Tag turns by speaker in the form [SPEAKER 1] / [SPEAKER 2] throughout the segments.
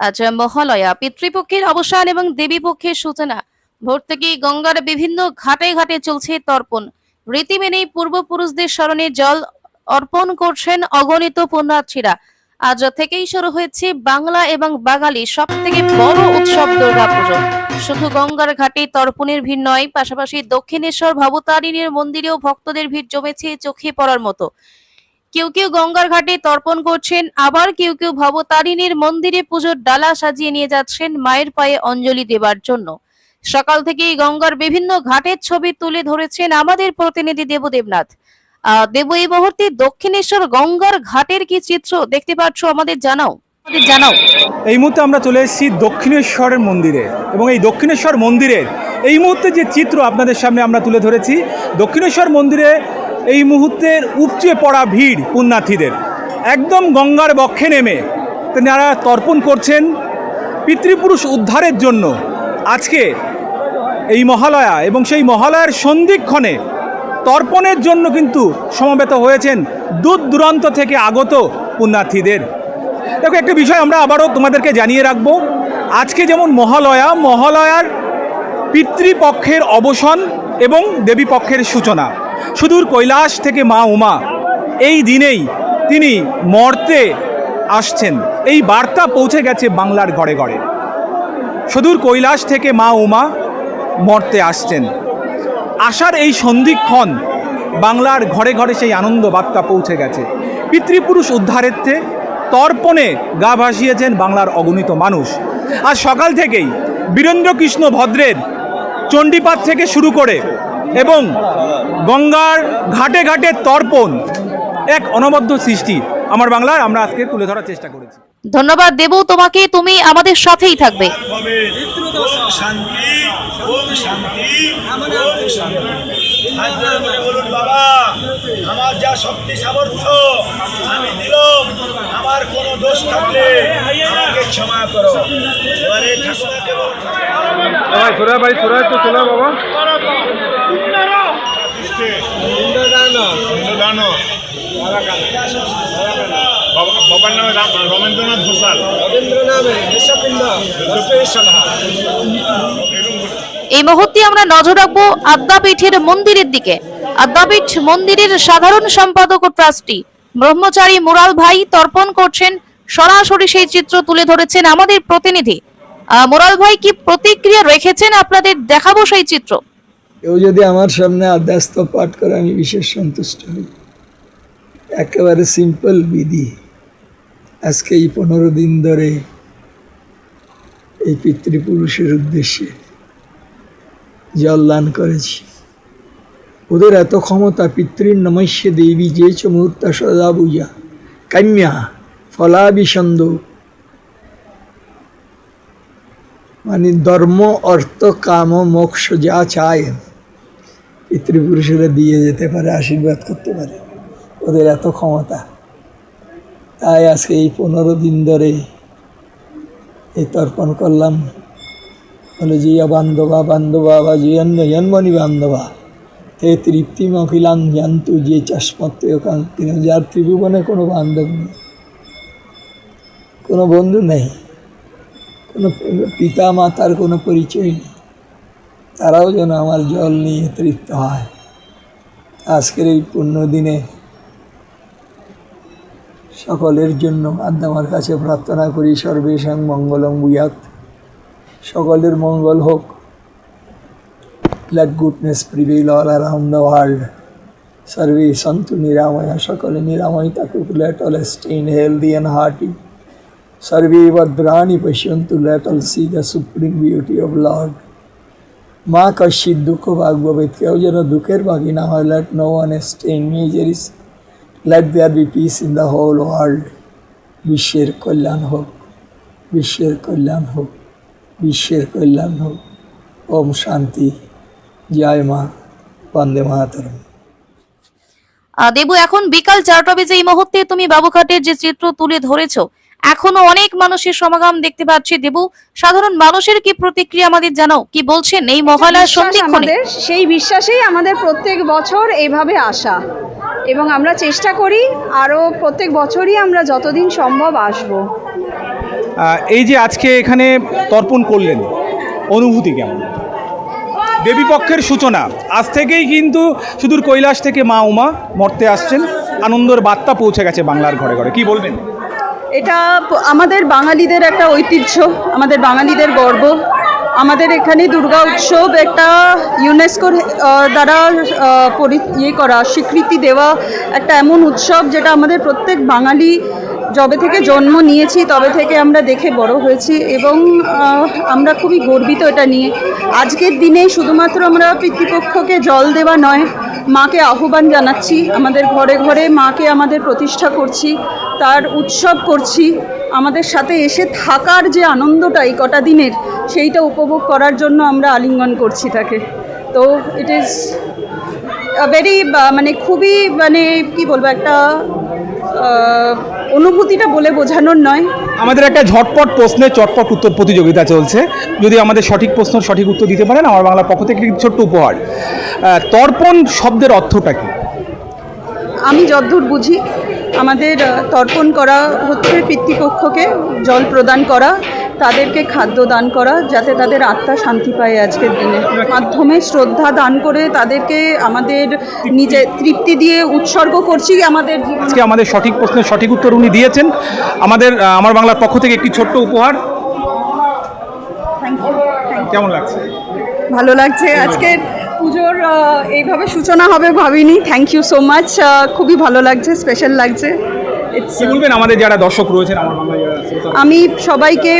[SPEAKER 1] আজ মহালয়া। পিতৃপক্ষের অবসান এবং দেবীপক্ষের সূচনা। ভোর থেকেই গঙ্গার বিভিন্ন ঘাটে ঘাটে চলছে তর্পণ। রীতি মেনেই পূর্বপুরুষদের স্মরণে জল অর্পণ করছেন অগণিত পুণ্যার্থীরা। আজ থেকেই শুরু হয়েছে বাংলা এবং বাঙালি সব থেকে বড় উৎসব দুর্গাপুজো। শুধু গঙ্গার ঘাটে তর্পণের ভিড় নয়, পাশাপাশি দক্ষিণেশ্বর, ভবতারিণীর মন্দিরেও ভক্তদের ভিড় জমেছে চোখে পড়ার মতো। কেউ কেউ গঙ্গার ঘাটে তর্পণ করছেন, আবার কেউ কেউ ভবতারিণীর মন্দিরে পুজোর ডালা সাজিয়ে নিয়ে যাচ্ছেন মায়ের পায়ে অঞ্জলি দেবার জন্য। সকাল থেকেই গঙ্গার বিভিন্ন ঘাটের ছবি তুলে ধরেছেন আমাদের প্রতিনিধি দেবদেবনাথ। আহ দেব, এই মুহূর্তে দক্ষিণেশ্বর গঙ্গার ঘাটের কি চিত্র দেখতে পাচ্ছ আমাদের জানাও। আমাদের জানাও।
[SPEAKER 2] এই মুহূর্তে আমরা চলে এসেছি দক্ষিণেশ্বরের মন্দিরে এবং এই দক্ষিণেশ্বর মন্দিরের এই মুহূর্তে যে চিত্র আপনাদের সামনে আমরা তুলে ধরেছি, দক্ষিণেশ্বর মন্দিরে এই মুহূর্তের উপচে পড়া ভিড় পুণ্যার্থীদের। একদম গঙ্গার বক্ষে নেমে তেনারা তর্পণ করছেন পিতৃপুরুষ উদ্ধারের জন্য। আজকে এই মহালয়া এবং সেই মহালয়ার সন্ধিক্ষণে তর্পণের জন্য কিন্তু সমবেত হয়েছেন দূর দূরান্ত থেকে আগত পুণ্যার্থীদের। দেখো, একটা বিষয় আমরা আবারও তোমাদেরকে জানিয়ে রাখব। আজকে যেমন মহালয়া, মহালয়ার পিতৃপক্ষের অবসান এবং দেবীপক্ষের সূচনা। সুদূর কৈলাস থেকে মা উমা। এই দিনেই তিনি মর্তে আসছেন। এই বার্তা পৌঁছে গেছে বাংলার ঘরে ঘরে। সুদূর কৈলাস থেকে মা উমা মর্তে আসছেন। আসার এই সন্ধিক্ষণ বাংলার ঘরে ঘরে সেই আনন্দ বার্তা পৌঁছে গেছে। পিতৃপুরুষ উদ্ধারেত্বে তর্পণে গা ভাসিয়েছেন বাংলার অগণিত মানুষ। আজ সকাল থেকেই বীরেন্দ্রকৃষ্ণ ভদ্রের চণ্ডীপাঠ থেকে শুরু করে এবং গঙ্গার ঘাটে ঘাটে তর্পণ এক অনবদ্য সৃষ্টি আমার বাংলার আমরা আজকে তুলে ধরার চেষ্টা করেছি
[SPEAKER 1] ধন্যবাদ দেব তোমাকে তুমি আমাদের সাথেই থাকবে
[SPEAKER 3] শান্তি ওম শান্তি আমার যা শক্তি সামর্থ্য আমি দিলাম আমার কোনো দোষ থাকলে আমাকে ক্ষমা করো। এবারে
[SPEAKER 2] ভাই সোরা ভাই সোরা তো চলে বাবা।
[SPEAKER 3] বাবার নামে রমেন্দ্রনাথ ঘোষাল।
[SPEAKER 1] এই মুহূর্তে আমরা নজর রাখব আদ্যাপীঠের মন্দিরের দিকে। আদ্যাপীঠ মন্দিরের সাধারণ সম্পাদক ও ট্রাস্টি ব্রহ্মচারী মুরাল ভাই তর্পণ করছেন। সরাসরি সেই চিত্র তুলে ধরেছেন আমাদের প্রতিনিধি। মুরাল ভাই, কি প্রতিক্রিয়া রেখেছেন আপনাদের? দেখাবো সেই চিত্র।
[SPEAKER 4] কেউ যদি আমার সামনে আদ্যাস্ত পাঠ করে, আমি বিশেষ সন্তুষ্ট হই। একেবারে সিম্পল বিধি। আজকে এই পনেরো দিন ধরে এই পিতৃপুরুষের উদ্দেশ্যে জল দান করেছি। ওদের এত ক্ষমতা, পিতৃর নমস্য দেবী যে চ মুহূর্ত সদা পূজা কাম্যা ফলাবিসন্দ মানে ধর্ম, অর্থ, কাম, মোক্ষ যা চায়। পিতৃপুরুষেরা দিয়ে যেতে পারে, আশীর্বাদ করতে পারে। ওদের এত ক্ষমতা। তাই আজকে এই পনেরো দিন ধরে এই তর্পণ করলাম। বলে, জিয়া বান্ধবা বান্ধবা বা জিয়ন্ন জন্মনি বান্ধবা। তে তৃপ্তি মখিলাং জান্তু যে চাষমত্ত কান্তি যার ত্রিভুবনে কোনো বান্ধব নেই। কোনো বন্ধু নেই। কোনো পিতা মাতার কোনো পরিচয় নেই। তারাও যেন আমার জল নিয়ে তৃপ্ত হয়। আজকের এই পুণ্য দিনে সকলের জন্য আদ্দামার কাছে প্রার্থনা করি, সর্বেশাং মঙ্গলং বুয়াত সকলের মঙ্গল হোক। Let goodness prevail all around the world. Sarve Santu Niramaya Sakale Niramaya Let all stay healthy and hearty. Sarve Vadrani Pashyantu Let all see the supreme beauty of Lord. মা কশিত দুঃখ ভাগ্যবেদ কেউ যেন দুঃখের ভাগি না হয় let no one stain measures let there be peace in the whole world বিশ্বের কল্যাণ হোক বিশ্বের কল্যাণ হোক বিশ্বের কল্যাণ হোক ওম শান্তি জয় মা বন্দে মাতরম।
[SPEAKER 1] দেবু এখন বিকাল চারটা বেজে এই মুহূর্তে তুমি বাবুঘাটের যে চিত্র তুলে ধরেছো এখনও অনেক মানুষের সমাগম দেখতে পাচ্ছি। দেবু সাধারণ মানুষের কি প্রতিক্রিয়া আমাদের জানাও? কি বলছেন এই মহালয়ার
[SPEAKER 5] বিশ্বাস
[SPEAKER 1] সন্ধিক্ষণে?
[SPEAKER 5] আমাদের সেই বিশ্বাসেই আমাদের প্রত্যেক বছর এইভাবে আসা। এবং আমরা চেষ্টা করি আরও প্রত্যেক বছরই আমরা যতদিন সম্ভব আসব।
[SPEAKER 2] এই যে আজকে এখানে তর্পণ করলেন অনুভূতি কেমন? দেবীপক্ষের সূচনা। আজ থেকেই কিন্তু সুদূর কৈলাস থেকে মা উমা মর্তে আসছেন। আনন্দর বার্তা পৌঁছে গেছে বাংলার ঘরে ঘরে। কি বলবেন?
[SPEAKER 5] এটা আমাদের বাঙালিদের একটা ঐতিহ্য, আমাদের বাঙালিদের গর্ব। আমাদের এখানে দুর্গা উৎসব একটা ইউনেস্কোর দ্বারা পরি ইয়ে করা, স্বীকৃতি দেওয়া একটা এমন উৎসব যেটা আমাদের প্রত্যেক বাঙালি যবে থেকে জন্ম নিয়েছি, তবে থেকে আমরা দেখে বড় হয়েছি এবং আমরা খুবই গর্বিত এটা নিয়ে। আজকের দিনে শুধুমাত্র আমরা পিতৃপক্ষকে জল দেওয়া নয়, মাকে আহ্বান জানাচ্ছি, আমাদের ঘরে ঘরে মাকে আমাদের প্রতিষ্ঠা করছি, তার উৎসব করছি, আমাদের সাথে এসে থাকার যে আনন্দটা এই কটা দিনের, সেইটা উপভোগ করার জন্য আমরা আলিঙ্গন করছি তাকে। তো ইট ইজ ভেরি মানে খুবই মানে কি বলব একটা অনুভূতিটা বলে বোঝানোর নয়।
[SPEAKER 2] আমাদের একটা ঝটপট প্রশ্নের চটপট উত্তর প্রতিযোগিতা চলছে। যদি আমাদের সঠিক প্রশ্ন সঠিক উত্তর দিতে পারেন আমার বাংলার পক্ষ থেকে একটি ছোট্ট উপহার। তর্পণ শব্দের অর্থটা কি?
[SPEAKER 5] আমি যদ্দূর বুঝি আমাদের তর্পণ করা হচ্ছে পিতৃপক্ষকে জল প্রদান করা তাদেরকে খাদ্য দান করা যাতে তাদের আত্মা শান্তি পায় আজকের দিনে। মাধ্যমে শ্রদ্ধা দান করে তাদেরকে আমাদের নিজে তৃপ্তি দিয়ে উৎসর্গ করছি আমাদের
[SPEAKER 2] আজকে আমাদের সঠিক প্রশ্নের সঠিক উত্তর উনি দিয়েছেন। আমাদের আমার বাংলার পক্ষ থেকে একটি ছোট্ট উপহার। কেমন লাগছে?
[SPEAKER 5] ভালো লাগছে। আজকের পুজোর এইভাবে সূচনা হবে ভাবিনি। থ্যাংক ইউ সো মাচ খুবই ভালো লাগছে স্পেশাল লাগছে।
[SPEAKER 2] বলবেন? আমাদের যারা দর্শক রয়েছেন আমার বাংলা
[SPEAKER 5] আমি সবাইকে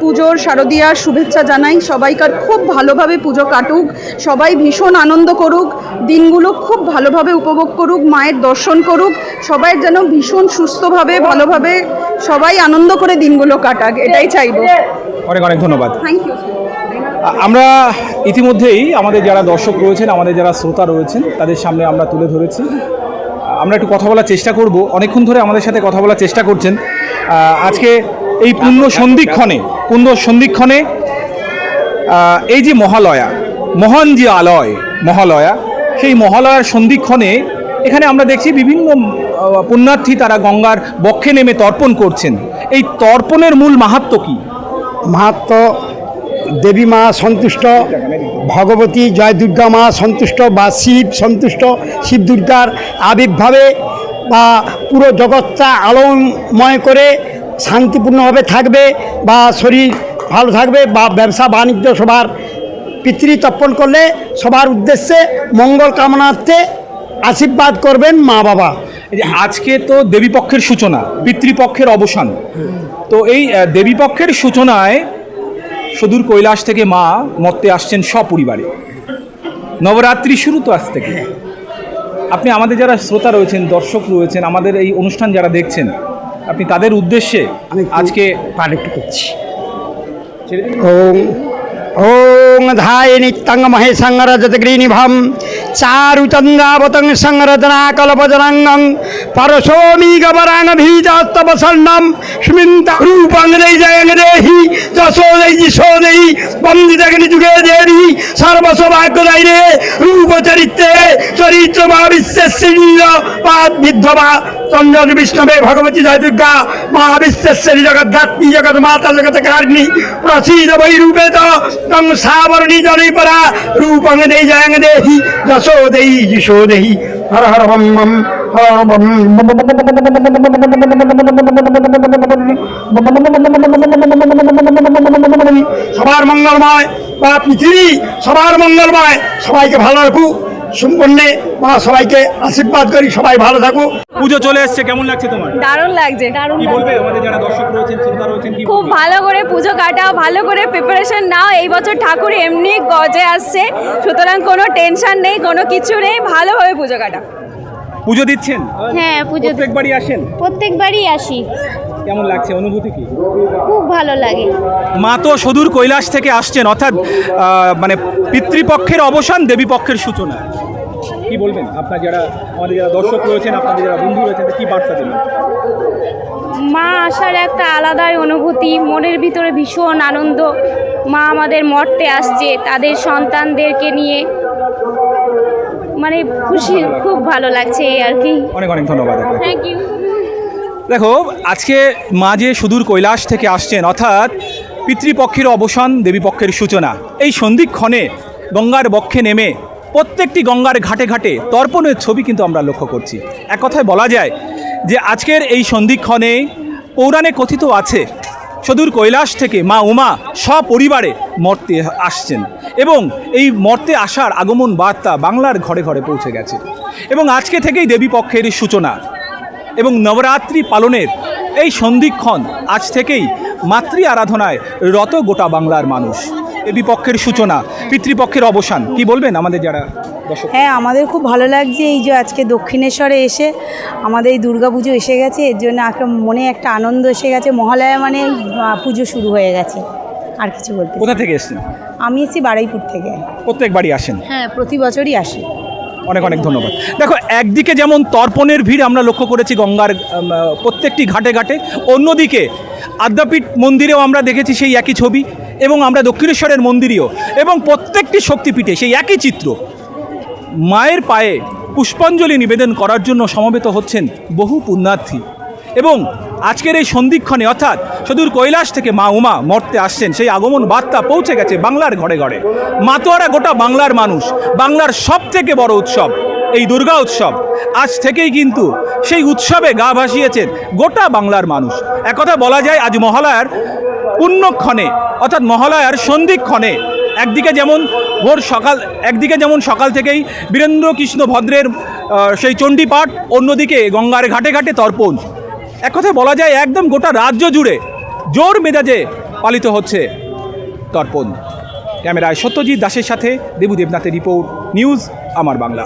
[SPEAKER 5] পুজোর শারদীয়ার শুভেচ্ছা জানাই। সবাইকার খুব ভালোভাবে পুজো কাটুক। সবাই ভীষণ আনন্দ করুক। দিনগুলো খুব ভালোভাবে উপভোগ করুক মায়ের দর্শন করুক। সবাই যেন ভীষণ সুস্থভাবে ভালোভাবে সবাই আনন্দ করে দিনগুলো কাটাক এটাই চাইব।
[SPEAKER 2] অনেক অনেক ধন্যবাদ।
[SPEAKER 5] থ্যাংক ইউ
[SPEAKER 2] আমরা ইতিমধ্যেই আমাদের যারা দর্শক রয়েছেন আমাদের যারা শ্রোতা রয়েছেন তাদের সামনে আমরা তুলে ধরেছি। আমরা একটু কথা বলার চেষ্টা করব। অনেকক্ষণ ধরে আমাদের সাথে কথা বলার চেষ্টা করছেন। আজকে এই পূর্ণ সন্ধিক্ষণে পূর্ণ সন্ধিক্ষণে এই যে মহালয়া, মহান যে আলয়, মহালয়া, সেই মহালয়ার সন্ধিক্ষণে এখানে আমরা দেখছি বিভিন্ন পুণ্যার্থী তারা গঙ্গার বক্ষে নেমে তর্পণ করছেন। এই তর্পণের মূল মাহাত্ম কী?
[SPEAKER 6] মাহাত্ম দেবী মা সন্তুষ্ট, ভগবতী জয় দুর্গা মা সন্তুষ্ট বা শিব সন্তুষ্ট, শিব দুর্গার আবির্ভাবে বা পুরো জগৎটা আলোময় করে শান্তিপূর্ণভাবে থাকবে বা শরীর ভালো থাকবে বা ব্যবসা বাণিজ্য সবার পিতৃ তর্পণ করলে সবার উদ্দেশ্যে মঙ্গল কামনার্থে আশীর্বাদ করবেন মা বাবা।
[SPEAKER 2] আজকে তো দেবীপক্ষের সূচনা, পিতৃপক্ষের অবসান। তো এই দেবীপক্ষের সূচনায় সুদূর কৈলাস থেকে মা মর্তে আসছেন সপরিবারে। নবরাত্রি শুরু তো আজ থেকে। আপনি আমাদের যারা শ্রোতা রয়েছেন দর্শক রয়েছেন আমাদের এই অনুষ্ঠান যারা দেখছেন আপনি তাদের উদ্দেশ্যে আজকে
[SPEAKER 6] পাঠ একটু করছি।
[SPEAKER 2] ছেড়ে
[SPEAKER 6] ওং ধায় নিত্যং মহেশং রজতগ্রীনিভম চারুচন্দ্রাবতং সংরচনা কল্পজরাঙ্গং পরশোমি গবরাং ভীজাস্তব স্বর্ণম স্মিন্ত রূপং জয়ং দেহি রূপ চরিত্রে চরিত্র মা বিশ্বেশ্বরীর পাদ বিদ্ধবা চন্দ্র বিষ্ণবে, ভগবতী জয় দুর্গা মা বিশ্বেশ্বরী জগদ্ধাত্রী জগৎ মাতা, জগৎ কারিণী প্রসীদ বৈরূপে তো তং সাবরণী জনৈ রূপং দেহি যশো হর হর বম সবার মঙ্গলময় বা পৃথিবী সবার মঙ্গলময়। সবাইকে ভালো রাখুক সম্পূর্ণে মা সবাইকে আশীর্বাদ করি সবাই ভালো থাকুক।
[SPEAKER 2] পুজো চলে এসছে কেমন লাগছে তোমার?
[SPEAKER 7] দারুণ লাগছে। দারুণ
[SPEAKER 2] কি বলবে? আমাদের যারা দর্শক রয়েছেন শ্রোতা রয়েছেন কি
[SPEAKER 7] খুব ভালো করে পুজো কাটাও ভালো করে প্রিপারেশন নাও। এই বছর ঠাকুর এমনি গজে আসছে সুতরাং কোনো টেনশন নেই কোনো কিছু নেই ভালোভাবে পুজো কাটাও।
[SPEAKER 2] পুজো দিচ্ছেন?
[SPEAKER 8] হ্যাঁ পুজো
[SPEAKER 2] প্রত্যেকবারই আসেন?
[SPEAKER 8] প্রত্যেকবারই আসি।
[SPEAKER 2] কেমন লাগছে? অনুভূতি কি?
[SPEAKER 8] খুব ভালো লাগে।
[SPEAKER 2] মা তো সুদূর কৈলাস থেকে আসছেন অর্থাৎ মানে পিতৃপক্ষের অবসান দেবীপক্ষের সূচনা। কি বলবেন? আপনার যারা আমাদের যারা দর্শক রয়েছেন আপনাদের যারা বন্ধু রয়েছেন কি বার্তা দেবেন?
[SPEAKER 8] মা আসার একটা আলাদাই অনুভূতি মনের ভিতরে ভীষণ আনন্দ। মা আমাদের মর্তে আসছে তাদের সন্তানদেরকে নিয়ে। মানে খুশি খুব ভালো লাগছে আর কি।
[SPEAKER 2] অনেক অনেক ধন্যবাদ
[SPEAKER 8] থ্যাংক ইউ
[SPEAKER 2] দেখো আজকে মা যে সুদূর কৈলাস থেকে আসছেন অর্থাৎ পিতৃপক্ষের অবসান দেবীপক্ষের সূচনা এই সন্ধিক্ষণে গঙ্গার বক্ষে নেমে প্রত্যেকটি গঙ্গার ঘাটে ঘাটে তর্পণের ছবি কিন্তু আমরা লক্ষ্য করছি। এক কথায় বলা যায় যে আজকের এই সন্ধিক্ষণে পৌরাণে কথিত আছে সুদূর কৈলাস থেকে মা উমা সপরিবারে মর্তে আসছেন এবং এই মর্তে আসার আগমন বার্তা বাংলার ঘরে ঘরে পৌঁছে গেছে। এবং আজকে থেকেই দেবীপক্ষের সূচনা। এবং নবরাত্রি পালনের এই সন্ধিক্ষণ আজ থেকেই মাতৃ আরাধনায় রত গোটা বাংলার মানুষ। দেবী পক্ষের সূচনা, পিতৃপক্ষের অবসান, কি বলবেন আমাদের যারা
[SPEAKER 9] হ্যাঁ আমাদের খুব ভালো লাগছে এই যে আজকে দক্ষিণেশ্বরে এসে আমাদের এই দুর্গাপুজো এসে গেছে এর জন্য একটা মনে একটা আনন্দ এসে গেছে মহালয়া মানে পুজো শুরু হয়ে গেছে। আর কিছু বলতে
[SPEAKER 2] কোথা থেকে এসেছেন?
[SPEAKER 9] আমি এসেছি বারুইপুর থেকে।
[SPEAKER 2] প্রত্যেক বাড়ি আসেন?
[SPEAKER 9] হ্যাঁ প্রতি বছরই আসি।
[SPEAKER 2] অনেক অনেক ধন্যবাদ। দেখো একদিকে যেমন তর্পণের ভিড় আমরা লক্ষ্য করেছি গঙ্গার প্রত্যেকটি ঘাটে ঘাটে অন্যদিকে আদ্যাপীঠ মন্দিরেও আমরা দেখেছি সেই একই ছবি এবং আমরা দক্ষিণেশ্বরের মন্দিরেও এবং প্রত্যেকটি শক্তিপীঠে সেই একই চিত্র। মায়ের পায়ে পুষ্পাঞ্জলি নিবেদন করার জন্য সমবেত হচ্ছেন বহু পুণ্যার্থী। এবং আজকের এই সন্ধিক্ষণে অর্থাৎ সুদূর কৈলাস থেকে মা উমা মর্তে আসছেন, সেই আগমন বার্তা পৌঁছে গেছে বাংলার ঘরে ঘরে। মাতোয়ারা গোটা বাংলার মানুষ, বাংলার সব থেকে বড় উৎসব, এই দুর্গা উৎসব। আজ থেকেই কিন্তু সেই উৎসবে গা ভাসিয়েছেন গোটা বাংলার মানুষ। একথা বলা যায়, আজ মহালয়ার পুণ্যক্ষণে, অর্থাৎ মহালয়ার সন্ধিক্ষণে একদিকে যেমন ভোর সকাল, একদিকে যেমন সকাল থেকেই বীরেন্দ্র কৃষ্ণ ভদ্রের সেই চণ্ডীপাঠ, অন্যদিকে গঙ্গার ঘাটে ঘাটে তর্পণ। এক কথায় বলা যায়, একদম গোটা রাজ্য জুড়ে জোর মেজাজে পালিত হচ্ছে তর্পণ। ক্যামেরায় সত্যজিৎ দাসের সাথে দেবু দেবনাথের রিপোর্ট, নিউজ, আমার বাংলা।